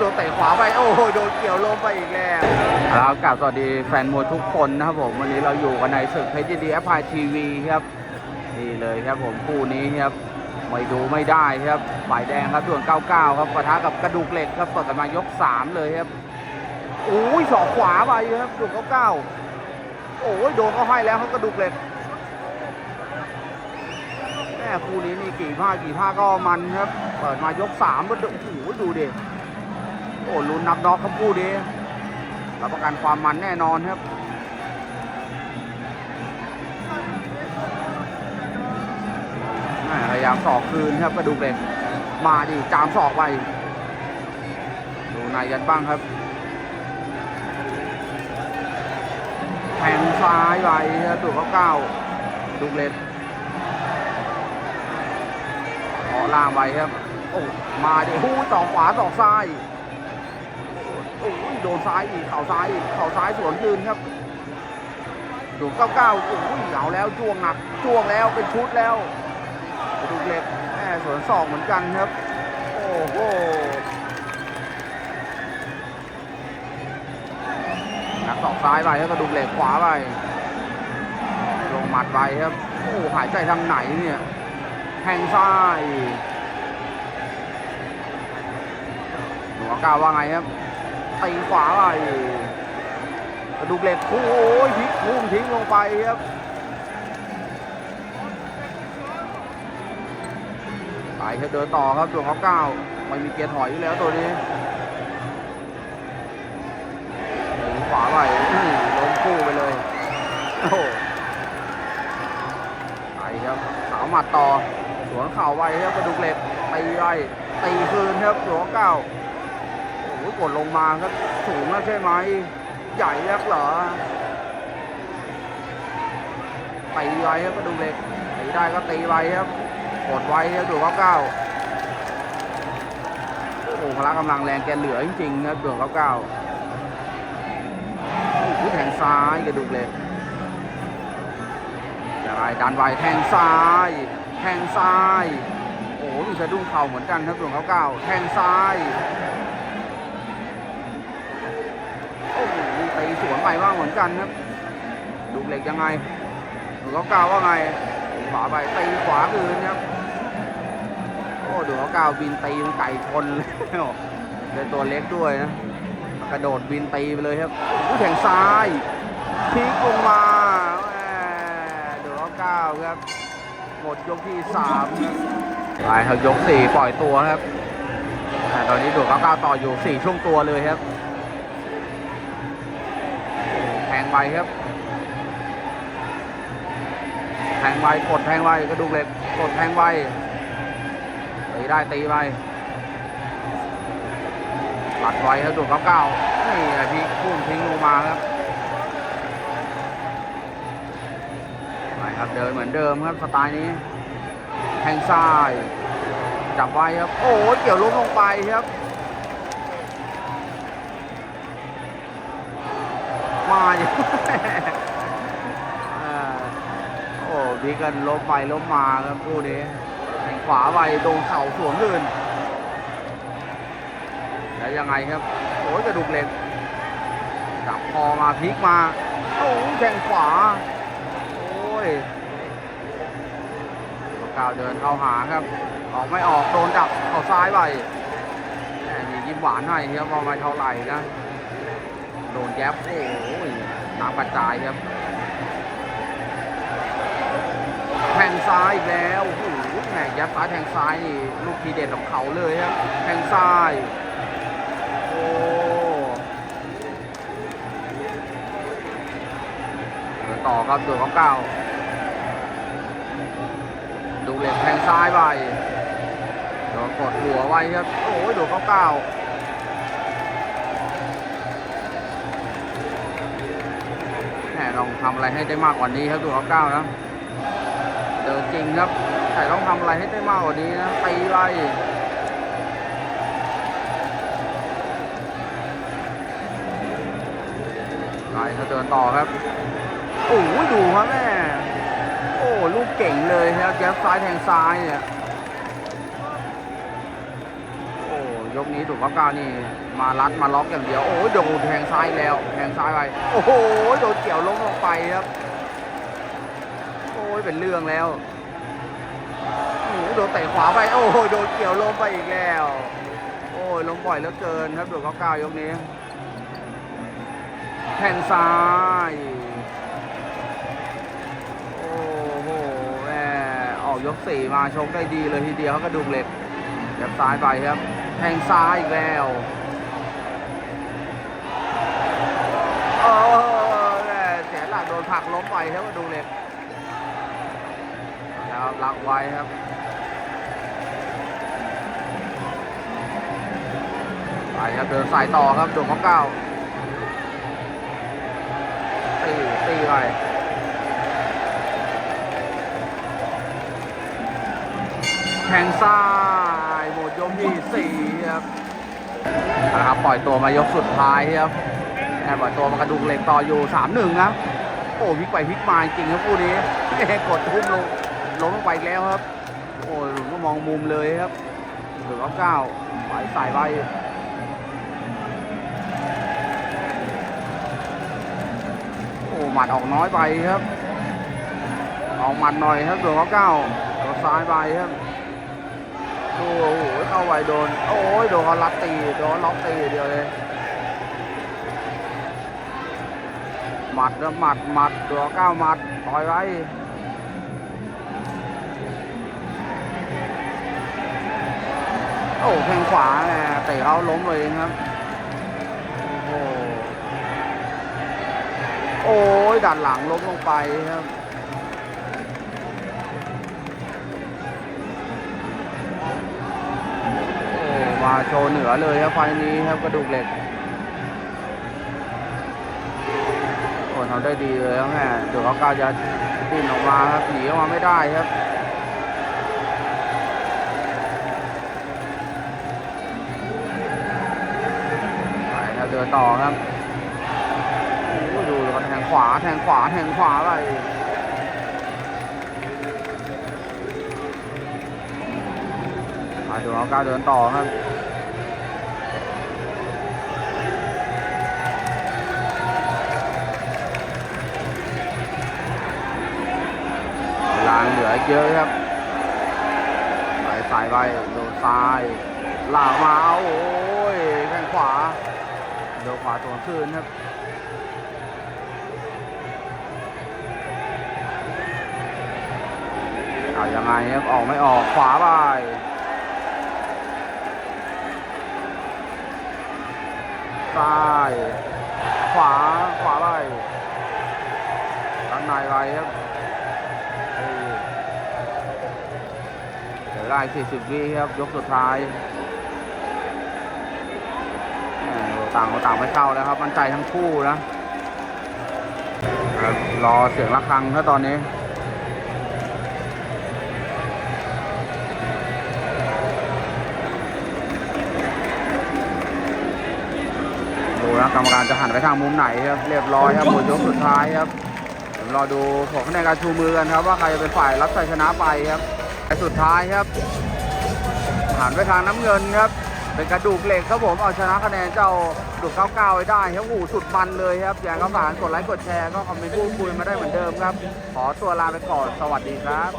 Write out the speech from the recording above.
โดนเตะขวาไป โอ้โห โดนเกี่ยวลมไปอีกแล้วแล้วกลับสวัสดีแฟนมวยทุกคนนะครับผม วันนี้เราอยู่กันในศึกเพชรดีแอปพลายทีวีครับ นี่เลยครับผมคู่นี้ครับ ไม่ดูไม่ได้ครับฝ่ายแดงครับส่วน99 ครับปะทะกับกระดูกเหล็กครับเปิดกันมายก 3 เลยครับโอ้ยสอกขวาไปครับส่วน99 โอ้ยโดนเขาให้แล้วครับกระดูกเหล็กแม่คู่นี้นี่กี่ภาคกี่ภาคก็มันครับ เปิดมายก3ก็โอ้โหดูดิ อ้ลุ้นนับน็อกครับคู่นี้รับประกันความมันแน่นอนครับแม่พยายามสอกคืนครับกระดูกเหล็กมาดิจามสอกไปดูในกันบ้างครับแทงซ้ายไปตัวเขาเก้าดูเล็กขอล่างไปครับ โอ้ มาดิหูต่อกขวาต่อกซ้าย โดนซ้ายอีกเข่าซ้ายอีกเข่าซ้ายสวนคืนครับดูเก้าเก้าโอ้ยเอาแล้วจ้วงหนักจ้วงแล้วเป็นชุดแล้วดูเหล็กแม่สวนศอกเหมือนกันครับ โอ้โหนักศอกซ้ายไปแล้วกระดูเหล็กขวาไปลงหมัดไปครับโอ้หายใจทางไหนเนี่ยแทงซ้ายหนูก้าวว่าไงครับ ตีขวาไปกระดูกเหล็กโอ้ยพลิกพุ่งทิ้งลงไปครับไปเธอเดินต่อครับตัวเขาเก้าไม่มีเกียร์ถอยอยู่แล้วตัวนี้หนีขวาไปล้มคู่ไปเลยโอ้ไปครับสาวหมัดต่อสวนเข่าไว้ครับกระดูกเหล็กตีไว้ตีคืนครับตัวเขาเก้า โอ้กดลงมาครับสูงแล้วใช่ไหม ใหญ่ยักเหรอตีไว้ครับกระดูกเหล็กตีได้ก็ตีไว้ครับกดไว้ครับดูเก้าเก้าโอ้โหพละกำลังแรงแกเหลือจริงๆครับดูเก้าเก้าโอ้แทงซ้ายกระดูกเหล็กจะไรดันไว้แทงซ้าย แทงซ้าย โอ้โหมีสะดุ้งเข่าเหมือนกันครับดูเก้าเก้าแทงซ้ายโอ้โหมี ตีสวนไปว่างเหมือนกันครับดูเหล็กยังไงดูเก้าเกาว่าไงขวาไปตีขวาคืนครับโอ้ดูเขากาวบินตีมันไก่ชนเลยเป็นตัวเล็กด้วยนะกระโดดบินตีไปเลยครับผู้แข่งซ้ายพลิกลงมาดูเขากาวครับหมดยกที่สามครับไปครับยกสี่ปล่อยตัวครับแต่ตอนนี้ดูเขากาวต่ออยู่สี่ช่วงตัวเลยครับ งไปครับ แทงไวกดแทงไวกระดูกเหล็กกดแทงไวตีได้ตีไปหลัดไวครับดูเก้าเก้านี่ไอพี่พุ่งทิ้งลงมาครับไปครับเดินเหมือนเดิมครับสไตล์นี้แทงซ้ายจับไว้ครับ โอ้เกี่ยวล้มลงไปครับ มาอย่างอ่โอ้ดีกันล้มไปล้มมาครับคู่นี้แข่งขวาไปโดนเข่าสวนลื่นแล้วยังไงครับ โอ้ยกระดูกเหล็กจับคอมาพลิกมา โอ้ยแข่งขวา โอ้ยก้าวเดินเข้าหาครับ ออกไม่ออกโดนดับเข้าซ้ายไปแหมมียิ้มหวานให้ครับว่าไม่เท่าไหร่นะ นแจ๊บโอ้ยน้ำกระจายครับแทงซ้ายอีกแล้วโอ้โหแหมยัดซ้ายแทงซ้ายนี่ลูกทีเด็ดของเขาเลยครับแทงซ้ายโอ้เดินต่อครับตัวของเก้าดูเหล็กแทงซ้ายไปโดนกดหัวไว้ครับ โอ้ยดูเขาเก้า แหมต้องทำอะไรให้ได้มากกว่านี้ครับดูเขาเก้านะเดินจริงครับแต่ต้องทำอะไรให้ได้มากกว่านี้นะตีไล่ไล่เขาเดินต่อครับโอ้ยดูครับแม่โอ้ลูกเก่งเลยครับแย้บซ้ายแทงซ้ายเนี่ย นี้ถูกเขาก้าวนี่ มารัดมาล็อกอย่างเดียว โอ้ยโดนแทงซ้ายแล้วแทงซ้ายไปโอ้โหโดนเกี่ยวล้มลงไปครับ โอ้ยเป็นเรื่องแล้วโอ้โหโดนเตะขวาไป โอ้ยโดนเกี่ยวล้มไปอีกแล้ว โอ้ยล้มบ่อยเหลือเกินครับดูเขาก้าวยกนี้ แทงซ้ายโอ้โหแม่ออกยกสี่มาชกได้ดีเลยทีเดียวเขากระดูกเหล็กยับซ้ายไปครับ แทงซ้ายอีกแล้วโอ้แม่เสียหลักโดนผักล้มไปครับกระดูเล็กแล้วลักไว้ครับไปครับเดินสายต่อครับดวงของเก้าตีตีไปแทงซ้ายหมดยกที่สี่ ครับเอาละครับปล่อยตัวมายกสุดท้ายครับแอบปล่อยตัวมากระดูกเหล็กต่ออยู่สามหนึ่งครับโอ้พลิกไปพลิกมาจริงครับคู่นี้แม่กดทุ่มลงลงลงไปแล้วครับ โอ้ยผมก็มองมุมเลยครับเหลือเก้าไปสายไปโอ้หมัดออกน้อยไปครับออกหมัดหน่อยครับตัวเขาเก้าตัวซ้ายไปครับ โอ้โหเข้าไปโดน โอ้ยโดนเขาลัดตีโดนล็อกตีเดียวเลยหมัดแล้วหมัดหมัดตัวก้าหมัดต่อยไว้โอ้แข้งขวาแหมเตะเขาล้มเลยครับโอ้โอ้ยดันหลังล้มลงไปครับ โชว์เหนือเลยครับไฟนี้ครับกระดูกเหล็กโอ้ทำได้ดีเลยครับแม่เดี๋ยวเขากล้าจะดิ้นออกมาครับหนีออกมาไม่ได้ครับไปครับเดินต่อครับโอ้โหดูแล้วก็แทงขวาแทงขวาแทงขวาไปมาดูเอาก้าวเดินต่อครับ กเยอะครับสายสายไปโดนซ้ายลากมาโอ้ยแข้งขวาโดนขวาตัวคืนครับเอายังไงครับออกไม่ออกขวาไปซ้ายขวาขวาไปด้านในไปครับ ได้ 40 วิครับ ยกสุดท้ายต่างต่างไม่เข้าแล้วครับ มันใจทั้งคู่นะครับรอเสียงะระฆังถ้าตอนนี้ดูนะกรรมการจะหันไปทางมุมไหนครับเรียบร้อยครับหมดยกสุดท้ายครับเดี๋ยวรอดูผลคะแนนการชูมือกันครับ ว่าใครจะเป็นฝ่ายรับชัยชนะไปครับ สุดท้ายครับหันไปทางน้ำเงินครับ เป็นกระดูกเหล็กครับผมเอาชนะคะแนนเจ้าดุกเก้าเก้าไว้ได้ครับโอ้โหสุดมันเลยครับอย่างก็ฝากกดไลค์กดแชร์ก็คอมเมนต์พูดคุยมาได้เหมือนเดิมครับ ขอตัวลาไปก่อนสวัสดีครับ